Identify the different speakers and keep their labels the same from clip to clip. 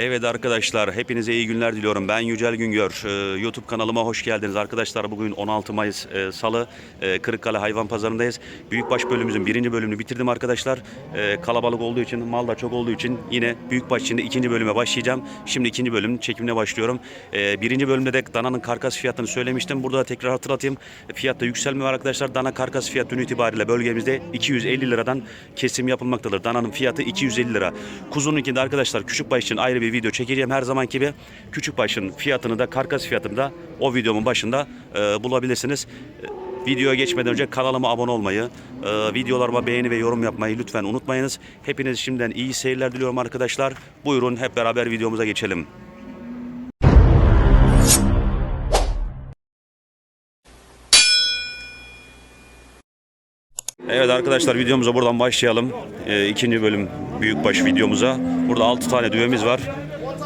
Speaker 1: Evet arkadaşlar hepinize iyi günler diliyorum. Ben Yücel Güngör. Ee, YouTube kanalıma hoş geldiniz. Arkadaşlar bugün 16 Mayıs e, Salı e, Kırıkkale Hayvan Pazarı'ndayız. Büyükbaş bölümümüzün birinci bölümünü bitirdim arkadaşlar. E, kalabalık olduğu için, mal da çok olduğu için yine Büyükbaş içinde ikinci bölüme başlayacağım. Şimdi ikinci bölümün çekimine başlıyorum. E, birinci bölümde de dananın karkas fiyatını söylemiştim. Burada da tekrar hatırlatayım. Fiyatta yükselme var arkadaşlar. Dana karkas fiyat dün itibariyle bölgemizde 250 liradan kesim yapılmaktadır. Dananın fiyatı 250 lira. Kuzununkinde arkadaşlar küçük baş için ayrı bir video çekeceğim her zamanki gibi. Küçük başın fiyatını da karkas fiyatını da o videomun başında e, bulabilirsiniz. E, Videoya geçmeden önce kanalıma abone olmayı, e, videolarıma beğeni ve yorum yapmayı lütfen unutmayınız. Hepiniz şimdiden iyi seyirler diliyorum arkadaşlar. Buyurun hep beraber videomuza geçelim. Evet arkadaşlar videomuza buradan başlayalım. Ee, ikinci bölüm büyükbaş videomuza. Burada 6 tane düğemiz var.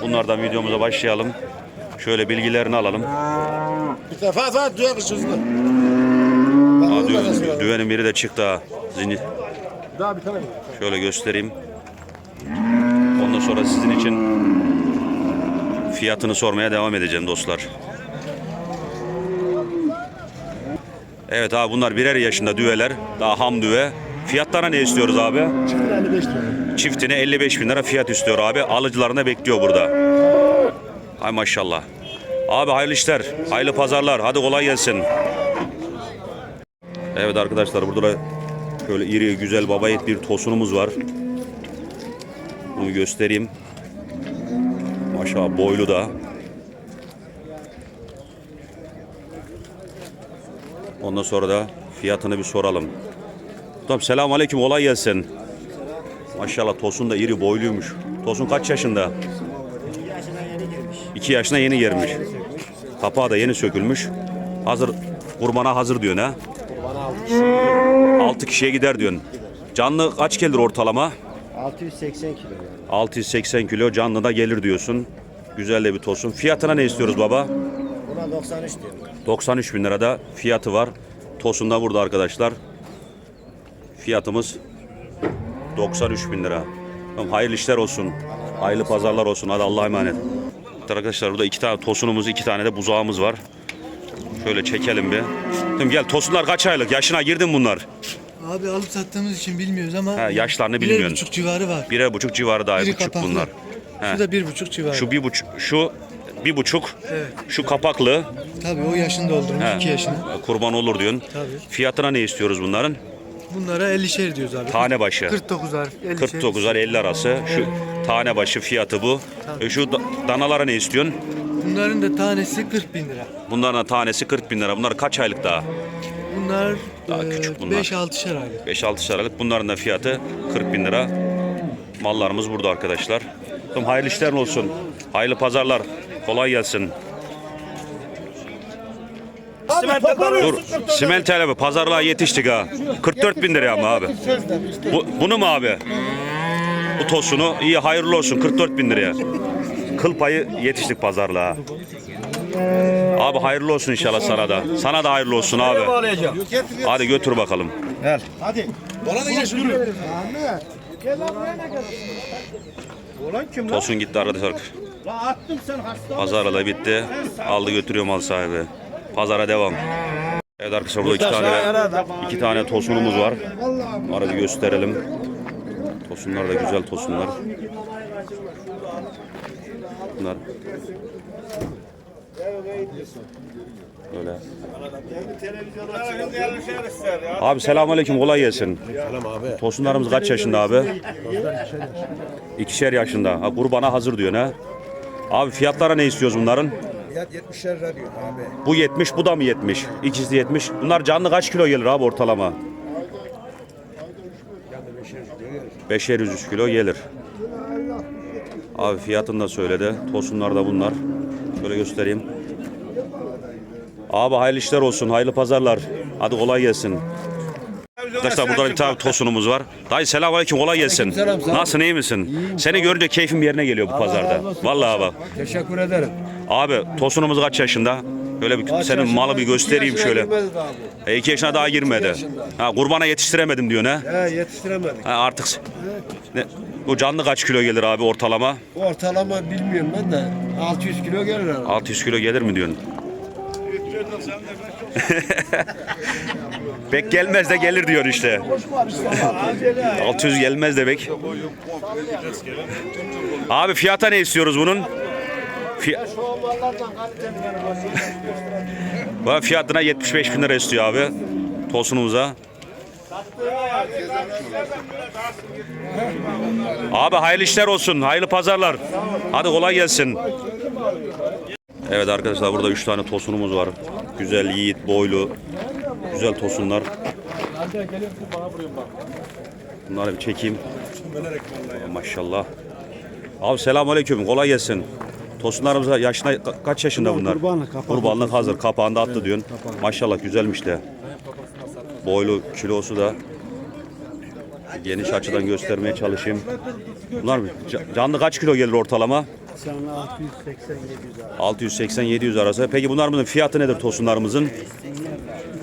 Speaker 1: Bunlardan videomuza başlayalım. Şöyle bilgilerini alalım.
Speaker 2: Bir defa daha duyak hızlı.
Speaker 1: Aa, dü- düvenin biri de çıktı ha. Zini.
Speaker 2: Daha bir tane?
Speaker 1: Şöyle göstereyim. Ondan sonra sizin için fiyatını sormaya devam edeceğim dostlar. Evet abi bunlar birer yaşında düveler. Daha ham düve. Fiyatlarına ne istiyoruz abi?
Speaker 2: Çıktı 55 lira.
Speaker 1: Çiftine 55 bin lira fiyat istiyor abi. Alıcılarına bekliyor burada. Hay maşallah. Abi hayırlı işler, hayırlı pazarlar. Hadi kolay gelsin. Evet arkadaşlar burada da şöyle iri güzel babayet bir tosunumuz var. Bunu göstereyim. Maşallah boylu da. Ondan sonra da fiyatını bir soralım. Tamam selamun aleyküm kolay gelsin. Maşallah Tosun da iri boyluymuş. Tosun kaç yaşında? İki yaşına yeni girmiş. Kapağı da yeni sökülmüş. Hazır kurbana hazır diyorsun ha? Altı kişiye gider diyorsun. Canlı kaç gelir ortalama?
Speaker 3: 680 kilo yani.
Speaker 1: 680 kilo canlı da gelir diyorsun. Güzel de bir tosun. Fiyatına ne istiyoruz baba?
Speaker 3: Buna 93 diyorum.
Speaker 1: 93 bin lirada fiyatı var. Tosun da burada arkadaşlar. Fiyatımız 93 bin lira. Tamam, hayırlı işler olsun. Hayırlı pazarlar olsun. Hadi Allah'a emanet. Arkadaşlar burada iki tane tosunumuz, iki tane de buzağımız var. Şöyle çekelim bir. Tamam gel tosunlar kaç aylık? Yaşına girdin bunlar.
Speaker 4: Abi alıp sattığımız için bilmiyoruz ama
Speaker 1: Ha, yaşlarını
Speaker 4: birer
Speaker 1: bilmiyorsun.
Speaker 4: buçuk civarı var.
Speaker 1: Birer buçuk civarı daha buçuk
Speaker 4: kapaklı.
Speaker 1: bunlar. He.
Speaker 4: Şu da bir buçuk civarı.
Speaker 1: Şu bir buçuk, şu bir buçuk,
Speaker 4: Evet.
Speaker 1: şu kapaklı.
Speaker 4: Tabii o yaşını doldurmuş
Speaker 1: He.
Speaker 4: iki yaşını.
Speaker 1: Kurban olur diyorsun.
Speaker 4: Tabii.
Speaker 1: Fiyatına ne istiyoruz bunların?
Speaker 4: Bunlara 50'şer diyoruz abi.
Speaker 1: Tane başı.
Speaker 4: 49'ar, 50'şer.
Speaker 1: 49'ar 50 arası. Şu tane başı fiyatı bu. E, Şu da- danalara ne istiyorsun?
Speaker 4: Bunların da tanesi 40 bin lira.
Speaker 1: Bunların da tanesi 40 bin lira. Bunlar kaç aylık daha?
Speaker 4: Bunlar
Speaker 1: Daha
Speaker 4: e,
Speaker 1: küçük bunlar.
Speaker 4: 5-6'şer aylık.
Speaker 1: 5-6 liralık. Bunların da fiyatı 40 bin lira. Mallarımız burada arkadaşlar. Tamam, hayırlı işler olsun. Hayırlı pazarlar. Kolay gelsin. Dur. Simente abi pazarlığa yetiştik ha. 44 bin lira ama abi. Bu, bunu mu abi? Bu tosunu iyi hayırlı olsun 44 bin liraya. Kıl payı yetiştik pazarlığa. Abi hayırlı olsun inşallah sana da. Sana da hayırlı olsun abi. Hadi götür bakalım.
Speaker 2: Hadi. Bana da geç
Speaker 1: arkadaşlar.
Speaker 2: La attım sen hasta.
Speaker 1: Pazara da bitti. Aldı götürüyor mal sahibi. Pazara devam. Evet arkadaşlar burada iki tane iki tane tosunumuz var. Bunları bir gösterelim. Tosunlar da güzel tosunlar. Bunlar Böyle. Abi selamünaleyküm kolay gelsin.
Speaker 2: Selam abi.
Speaker 1: Tosunlarımız kaç yaşında abi? İkişer yaşında. Ha, kurbana hazır diyor ne? Abi fiyatlara ne istiyoruz bunların?
Speaker 3: Fiyat 70'er lira diyor abi.
Speaker 1: Bu 70, bu da mı 70? İkisi 70. Bunlar canlı kaç kilo gelir abi ortalama? 5'er 100 kilo gelir. Abi fiyatını da söyledi. Tosunlar da bunlar. Şöyle göstereyim. Abi hayırlı işler olsun, hayırlı pazarlar. Hadi kolay gelsin. Arkadaşlar burada bir tane tosunumuz var. Dayı selamünaleyküm kolay gelsin. Nasılsın iyi misin? Seni görünce keyfim yerine geliyor bu pazarda. Vallahi bak.
Speaker 3: Teşekkür ederim.
Speaker 1: Abi tosunumuz kaç yaşında? Böyle bir senin malı bir göstereyim şöyle. E, iki yaşına daha girmedi. Ha, kurbana yetiştiremedim diyor ne?
Speaker 3: He yetiştiremedik.
Speaker 1: Ha, artık ne, Bu canlı kaç kilo gelir abi ortalama?
Speaker 3: Ortalama bilmiyorum ben de 600 kilo gelir herhalde.
Speaker 1: 600 kilo gelir mi diyorsun? Pek gelmez de gelir diyor işte. 600 gelmez de pek. Abi fiyata ne istiyoruz bunun? Fiy- fiyatına 75 bin lira istiyor abi. Tosunumuza. Abi hayırlı işler olsun. Hayırlı pazarlar. Hadi kolay gelsin. Evet arkadaşlar burada 3 tane tosunumuz var. Güzel, yiğit, boylu. Güzel tosunlar. Bunları bir çekeyim. Maşallah. Abi selamünaleyküm. Kolay gelsin. Tosunlarımız yaşına ka- kaç yaşında bunlar?
Speaker 2: kurbanlık, kapak
Speaker 1: Kurbanlık hazır. Kapağında attı diyorsun. Maşallah güzelmiş de. Boylu kilosu da geniş açıdan göstermeye çalışayım. Bunlar ca- canlı kaç kilo gelir ortalama?
Speaker 2: Sana 680 700 abi.
Speaker 1: 680-700 arası. Peki bunların fiyatı nedir tosunlarımızın?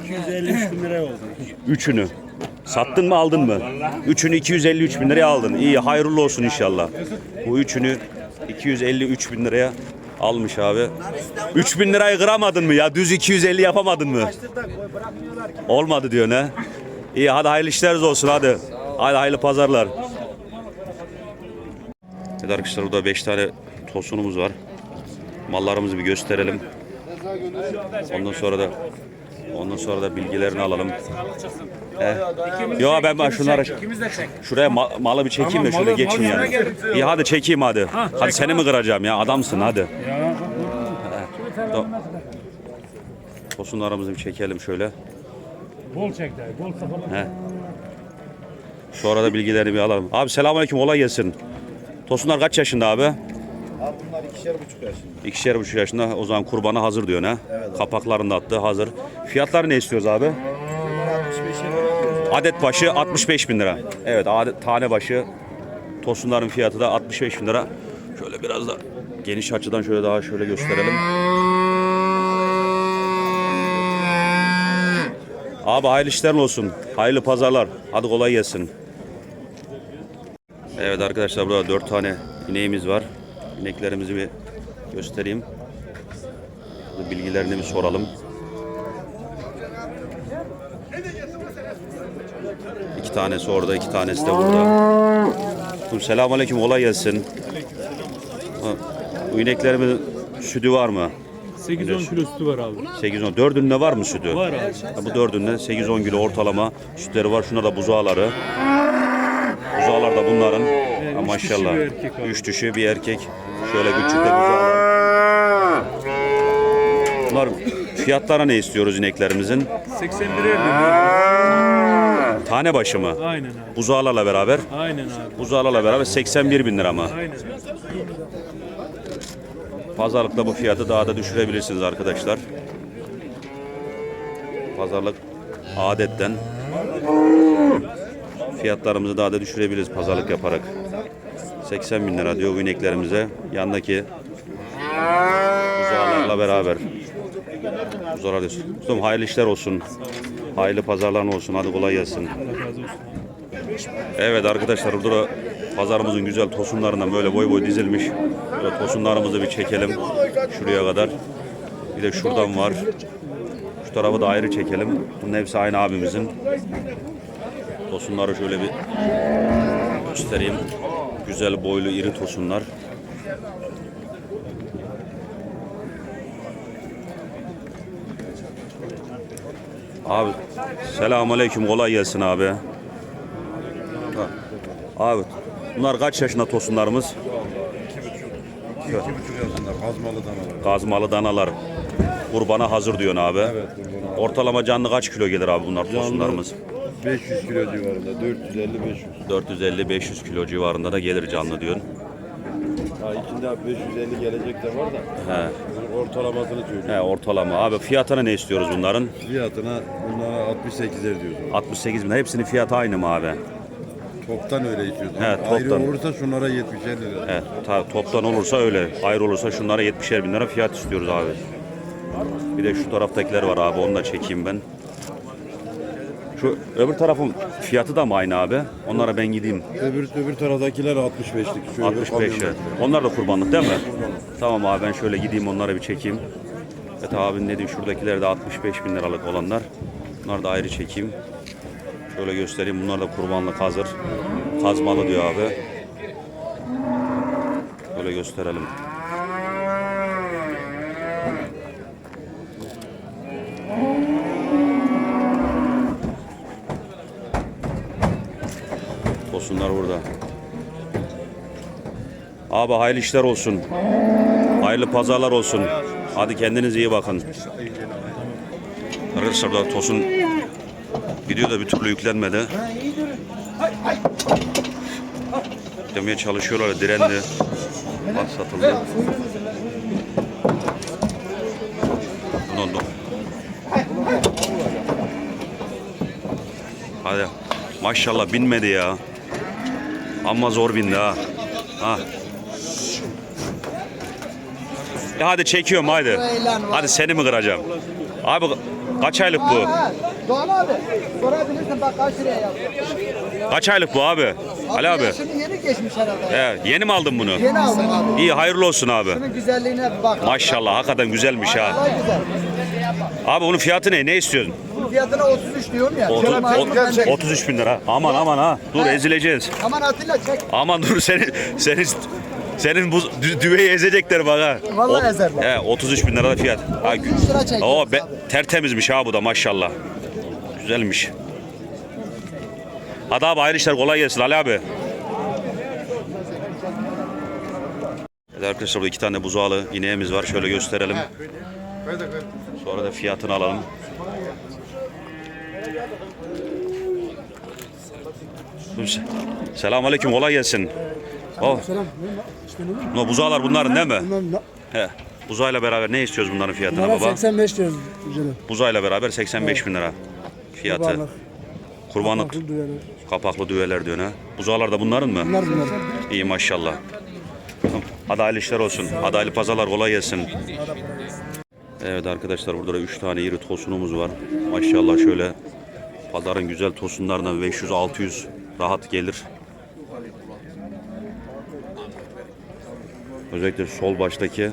Speaker 2: 253 bin lira oldu.
Speaker 1: Üçünü. Sattın mı aldın mı? Üçünü 253 bin liraya aldın. İyi hayırlı olsun inşallah. Bu üçünü 253 bin liraya almış abi. 3 bin lirayı kıramadın mı ya? Düz 250 yapamadın mı? Olmadı diyor ne? İyi hadi hayırlı işleriniz olsun hadi. Hadi hayırlı pazarlar. Evet arkadaşlar burada 5 tane tosunumuz var. Mallarımızı bir gösterelim. Ondan sonra da ondan sonra da bilgilerini alalım. Yo ben bak şunları şuraya ma- malı bir çekeyim de şöyle geçin yani. İyi hadi çekeyim hadi. Hadi seni mi kıracağım ya adamsın hadi. He. Tosunlarımızı bir çekelim şöyle.
Speaker 5: Bol çek dayı, bol kapalı.
Speaker 1: He. Sonra da bilgilerini bir alalım. Abi selamünaleyküm kolay gelsin. Tosunlar kaç yaşında abi?
Speaker 3: Abi ikişer buçuk yaşında.
Speaker 1: İkişer buçuk yaşında o zaman kurbana hazır diyor ne? Kapaklarını da attı hazır. Fiyatları ne istiyoruz abi?
Speaker 3: 65'e veriyoruz.
Speaker 1: Adet başı 65 bin lira. Evet adet, tane başı tosunların fiyatı da 65 bin lira. Şöyle biraz da geniş açıdan şöyle daha şöyle gösterelim. Abi hayırlı işler olsun. Hayırlı pazarlar. Hadi kolay gelsin. Evet arkadaşlar burada dört tane ineğimiz var. İneklerimizi bir göstereyim. Bu Bilgilerini bir soralım. İki tanesi orada, iki tanesi de burada. Selamun aleyküm, kolay gelsin. Bu ineklerimin sütü var mı?
Speaker 5: 8-10 kilo sütü var abi.
Speaker 1: 8-10. Dördünde var mı sütü?
Speaker 5: Var abi.
Speaker 1: Ha, bu dördünde 8-10 kilo ortalama sütleri var. Şuna da buzağları. Buzağlar da bunların. Maşallah.
Speaker 5: dişi bir erkek abi.
Speaker 1: Üç dişi bir erkek. Şöyle küçük de buzağlar. Bunlar fiyatlara ne istiyoruz ineklerimizin?
Speaker 5: 81 lira.
Speaker 1: Tane başı mı?
Speaker 5: Aynen abi.
Speaker 1: Buzağlarla beraber.
Speaker 5: Aynen abi.
Speaker 1: Buzağlarla beraber 81 bin lira mı?
Speaker 5: Aynen.
Speaker 1: Pazarlıkta bu fiyatı daha da düşürebilirsiniz arkadaşlar. Pazarlık adetten fiyatlarımızı daha da düşürebiliriz pazarlık yaparak. 80 bin lira diyor bu ineklerimize. Yandaki buzağlarla beraber. Buzağlar diyorsun. Ustam hayırlı işler olsun. Hayırlı pazarlar olsun. Hadi kolay gelsin. Evet arkadaşlar burada da pazarımızın güzel tosunlarından böyle boy boy dizilmiş. Böyle tosunlarımızı bir çekelim şuraya kadar. Bir de şuradan var. Şu tarafı da ayrı çekelim. Bunun hepsi aynı abimizin. Tosunları şöyle bir göstereyim. Güzel boylu iri tosunlar. Abi selamünaleyküm kolay gelsin abi. Ha. Abi bunlar kaç yaşında tosunlarımız?
Speaker 2: İki buçuk yaşında kazmalı danalar.
Speaker 1: Gazmalı danalar. Kurbana hazır diyorsun abi.
Speaker 2: Evet kurbana.
Speaker 1: Ortalama canlı kaç kilo gelir abi bunlar tosunlarımız?
Speaker 2: 500 kilo civarında. 450-500.
Speaker 1: 450-500 kilo civarında da gelir canlı diyorsun.
Speaker 2: Ha içinde 550 gelecek de var da.
Speaker 1: He,
Speaker 2: Bunun ortalamasını söylüyorum.
Speaker 1: he ortalama. Abi fiyatına ne istiyoruz bunların?
Speaker 2: Fiyatına bunlara 68'er diyoruz.
Speaker 1: 68 bin. Hepsinin fiyatı aynı mı abi?
Speaker 2: Toptan öyle istiyoruz.
Speaker 1: He,
Speaker 2: Ayrı
Speaker 1: toptan.
Speaker 2: olursa şunlara 70'er lira.
Speaker 1: Evet, ta- toptan olursa öyle. Ayrı olursa şunlara 70'er bin lira fiyat istiyoruz abi. Bir de şu taraftakiler var abi onu da çekeyim ben. Şu öbür tarafın fiyatı da mı aynı abi? Onlara ben gideyim.
Speaker 2: Öbür, öbür taraftakiler 65'lik. Şöyle
Speaker 1: 65
Speaker 2: kamyonlar.
Speaker 1: lira. Onlar da kurbanlık değil mi? Tamam abi ben şöyle gideyim onlara bir çekeyim. Evet abin dediğim şuradakiler de 65 bin liralık olanlar. Bunları da ayrı çekeyim. Şöyle göstereyim. Bunlar da kurbanlık hazır. Kazmalı diyor abi. Böyle gösterelim. Tosunlar burada. Abi hayırlı işler olsun. Hayırlı pazarlar olsun. Hadi kendinize iyi bakın. Arkadaşlar da Tosun video da bir türlü yüklenmedi. Demeye çalışıyorlar direndi. Bak satıldı. No, no. Hadi. Maşallah binmedi ya. Ama zor bindi ha. Ha. E hadi çekiyorum hadi. Hadi seni mi kıracağım? Abi kaç aylık bu?
Speaker 6: Doğan abi sorabilirsin bak kaç liraya yaptı.
Speaker 1: Kaç aylık bu abi? Ali abi.
Speaker 6: Yaşını yeni geçmiş herhalde.
Speaker 1: He, yeni mi aldın bunu?
Speaker 6: Yeni aldım abi.
Speaker 1: İyi hayırlı olsun abi.
Speaker 6: Şunun güzelliğine bak.
Speaker 1: Maşallah hakikaten güzelmiş ha.
Speaker 6: Güzel.
Speaker 1: Abi bunun fiyatı ne? Ne istiyorsun?
Speaker 6: Fiyatına 33 diyorum ya.
Speaker 1: Otu-
Speaker 6: Şöyle
Speaker 1: ot-
Speaker 6: ben de-
Speaker 1: 33 bin lira. Aman aman ha. Dur ezileceğiz.
Speaker 6: Aman Atilla çek.
Speaker 1: Aman dur seni senin senin bu dü- düveyi ezecekler bak ha.
Speaker 6: Vallahi
Speaker 1: O-
Speaker 6: ezerler.
Speaker 1: He 33 bin lira da fiyat. Ha,
Speaker 6: 33 lira çekiyoruz
Speaker 1: Oo, be,
Speaker 6: abi.
Speaker 1: tertemizmiş ha bu da maşallah. Güzelmiş. Hadi abi hayırlı işler kolay gelsin Ali abi. Evet arkadaşlar burada iki tane buzağlı ineğimiz var. Şöyle gösterelim. Sonra da fiyatını alalım. Selamun aleyküm kolay gelsin. Oh. No, buzağlar bunların değil mi? He. Buzağıyla beraber ne istiyoruz bunların fiyatına
Speaker 7: Bunlara
Speaker 1: baba?
Speaker 7: 85 diyoruz güzelim.
Speaker 1: Buzağıyla beraber 85 bin lira fiyatı.
Speaker 7: Kurbanlık.
Speaker 1: Kurbanlık
Speaker 7: Bakın düğeni.
Speaker 1: kapaklı düveler diyor ha. Buzağlar da bunların mı?
Speaker 7: Bunlar bunlar.
Speaker 1: İyi maşallah. Hadi hayırlı işler olsun. Hadi hayırlı pazarlar kolay gelsin. Evet arkadaşlar burada da 3 tane iri tosunumuz var. Maşallah şöyle pazarın güzel tosunlarından 500-600 rahat gelir. Özellikle sol baştaki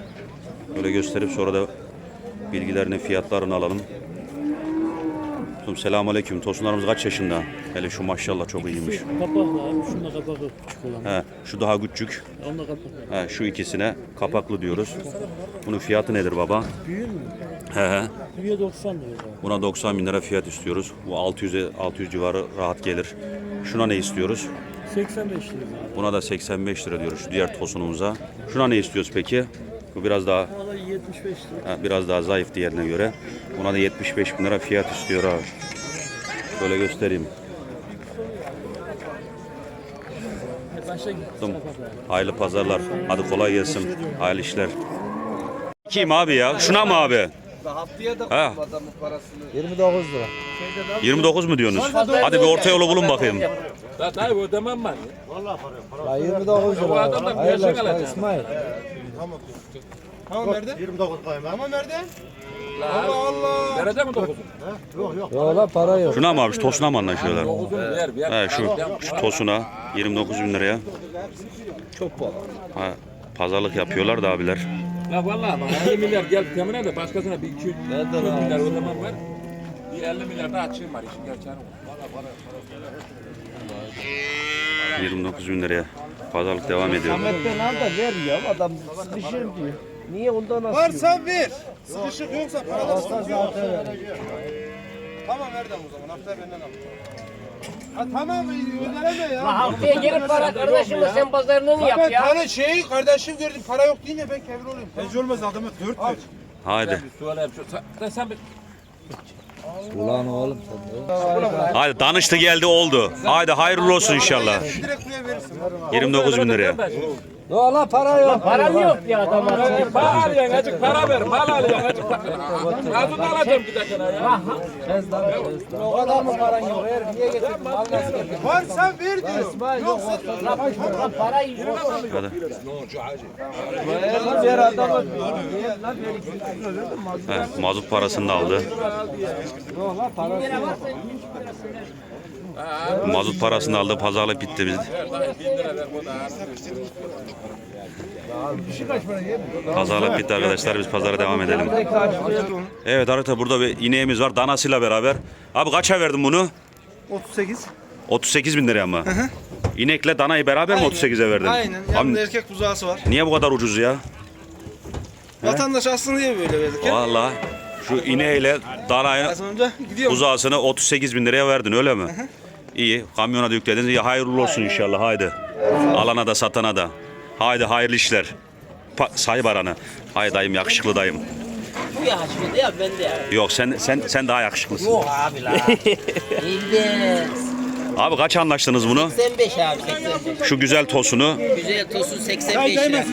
Speaker 1: böyle gösterip sonra da bilgilerini fiyatlarını alalım. Selamun Aleyküm. Tosunlarımız kaç yaşında? Hele şu maşallah çok iyiymiş.
Speaker 5: Kapaklı abi. Şunda kapaklı küçük olan.
Speaker 1: He, şu daha küçük.
Speaker 5: Onda kapaklı.
Speaker 1: He, şu ikisine kapaklı diyoruz. Bunun fiyatı nedir baba?
Speaker 5: Büyür mü?
Speaker 1: He he.
Speaker 5: Büyüye 90 lira. abi.
Speaker 1: Buna 90 bin lira fiyat istiyoruz. Bu 600 600 civarı rahat gelir. Şuna ne istiyoruz?
Speaker 5: 85 lira.
Speaker 1: Buna da 85 lira diyoruz şu diğer tosunumuza. Şuna ne istiyoruz peki? Bu biraz daha
Speaker 5: Vallahi 75 lira.
Speaker 1: ha, biraz daha zayıf diğerine göre. Buna da 75 bin lira fiyat istiyor abi. Şöyle göstereyim. Tamam. Hayırlı pazarlar. Hadi kolay gelsin. Hayırlı işler. Kim abi ya? Şuna mı abi?
Speaker 6: Haftaya da
Speaker 1: Ha.
Speaker 6: adamın parasını.
Speaker 7: 29 lira.
Speaker 1: 29 mu diyorsunuz? Hadi bir orta yolu bulun bakayım.
Speaker 8: La dayı ödemem ben.
Speaker 7: Ya 29 lira.
Speaker 8: Bu adam da
Speaker 7: Hayırlı
Speaker 8: gerçek
Speaker 7: olsun
Speaker 8: alacak.
Speaker 7: İsmail.
Speaker 8: Nerede mi dokuzun?
Speaker 7: Yok lan para yok.
Speaker 1: Şuna mı abi? Şu tosuna mı anlaşıyorlar?
Speaker 8: Dokuzun ver ver.
Speaker 1: He şu, şu tosuna 29 bin liraya. Çok pahalı. Ha, pazarlık yapıyorlar da abiler.
Speaker 8: La vallahi bak 50 milyar gel temine de başkasına bir 200 milyar ödemem var. Bir 50 milyar daha açığım var işin gerçeği. o.
Speaker 1: 29 bin liraya. Pazarlık devam ediyor.
Speaker 9: Ahmet'ten al da ver ya adam sıkışırım diyor. Niye ondan nasıl Varsa ver. Sıkışık yoksa para da zaten Tamam Erdem o zaman haftaya benden al. Ha tamam ödeleme ya.
Speaker 10: Haftaya gelip para kardeşim sen pazarlığını yap
Speaker 9: Ben
Speaker 10: ya.
Speaker 9: tane şey kardeşim gördüm para yok deyince ben kevir olayım. Tecrübe olmaz adamı dört ver.
Speaker 1: Haydi.
Speaker 8: Söyleyeyim şu. Sen, sen bir
Speaker 7: Ulan oğlum sen de.
Speaker 1: Haydi danıştı geldi oldu. Haydi hayırlı olsun inşallah.
Speaker 9: Direkt buraya verirsin.
Speaker 1: 29 bin liraya.
Speaker 7: Yok lan para yok.
Speaker 10: Param yok ya adam
Speaker 8: Para, para alacaksın azıcık para ver. Mal alacaksın azıcık para. Ağzını alacağım bir dakika ya.
Speaker 7: O kadar mı paran yok? Her niye getirdin? Mal nasıl getirdin?
Speaker 9: Var sen ver diyor.
Speaker 7: İsmail yok.
Speaker 10: Lan para yok.
Speaker 1: Hadi.
Speaker 7: Lan ver adamı.
Speaker 1: He, mazot parasını da aldı.
Speaker 7: Lan parası yok.
Speaker 1: Mazot parasını aldı. Pazarlık bitti biz. Pazarlık bitti arkadaşlar. Biz pazara devam edelim. Evet harita burada bir ineğimiz var. Danasıyla beraber. Abi kaça verdin bunu?
Speaker 9: 38.
Speaker 1: 38 bin liraya mı? İnekle danayı beraber mi 38'e verdin?
Speaker 9: Aynen. Yanında erkek buzağısı var.
Speaker 1: niye bu kadar ucuz ya?
Speaker 9: Vatandaş aslında niye böyle verdik?
Speaker 1: Valla şu ineğiyle danayı
Speaker 9: Az önce gidiyor.
Speaker 1: uzağısını 38 bin liraya verdin öyle mi? İyi. Kamyona da yüklediniz. İyi hayırlı olsun inşallah. Haydi. Alana da satana da. Haydi hayırlı işler. Pa say baranı. Hay dayım yakışıklı dayım.
Speaker 10: Bu yaşlı ya ben de.
Speaker 1: Yok sen sen sen daha yakışıklısın.
Speaker 10: Yok abi la. İlde.
Speaker 1: Abi kaç anlaştınız bunu?
Speaker 10: 85 abi 85.
Speaker 1: Şu güzel tosunu.
Speaker 10: Güzel tosun 85 lira.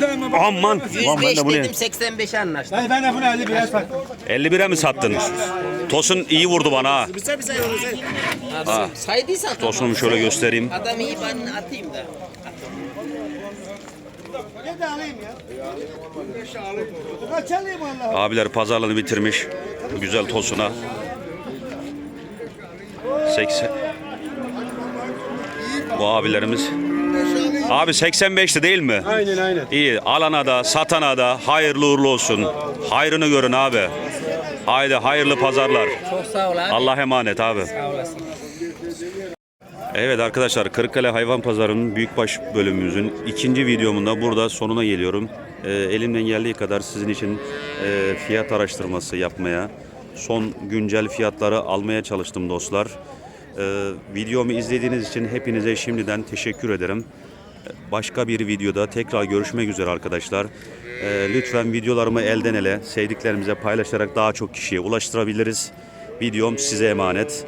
Speaker 1: Aman. Ben
Speaker 10: 105
Speaker 1: de bu ne?
Speaker 10: dedim 85 anlaştık.
Speaker 9: Ben de bunu 50 biraz taktım.
Speaker 1: 51'e mi sattın? Tosun iyi vurdu bana ha.
Speaker 10: Bize bir say onu say. Abi saydıysan tamam.
Speaker 1: Tosunumu şöyle göstereyim.
Speaker 10: Adam iyi ben atayım da.
Speaker 9: Ne de alayım ya. Kaç alayım Allah.
Speaker 1: Abiler pazarlığını bitirmiş. Güzel tosuna. 80. Bu abilerimiz. Abi 85'ti değil mi?
Speaker 9: Aynen aynen.
Speaker 1: İyi. Alana da satana da hayırlı uğurlu olsun. Hayrını görün abi. Haydi hayırlı pazarlar.
Speaker 10: Çok sağ ol abi.
Speaker 1: Allah emanet abi.
Speaker 10: Sağ olasın.
Speaker 1: Evet arkadaşlar Kırıkkale Hayvan Pazarı'nın büyükbaş bölümümüzün ikinci videomunda burada sonuna geliyorum. Ee, elimden geldiği kadar sizin için e, fiyat araştırması yapmaya, son güncel fiyatları almaya çalıştım dostlar. Ee, videomu izlediğiniz için hepinize şimdiden teşekkür ederim. Başka bir videoda tekrar görüşmek üzere arkadaşlar. Ee, lütfen videolarımı elden ele sevdiklerimize paylaşarak daha çok kişiye ulaştırabiliriz. Videom size emanet.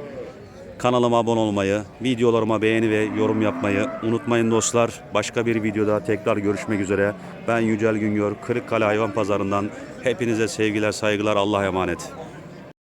Speaker 1: Kanalıma abone olmayı, videolarıma beğeni ve yorum yapmayı unutmayın dostlar. Başka bir videoda tekrar görüşmek üzere. Ben Yücel Güngör, Kırıkkale Hayvan Pazarı'ndan hepinize sevgiler, saygılar, Allah'a emanet.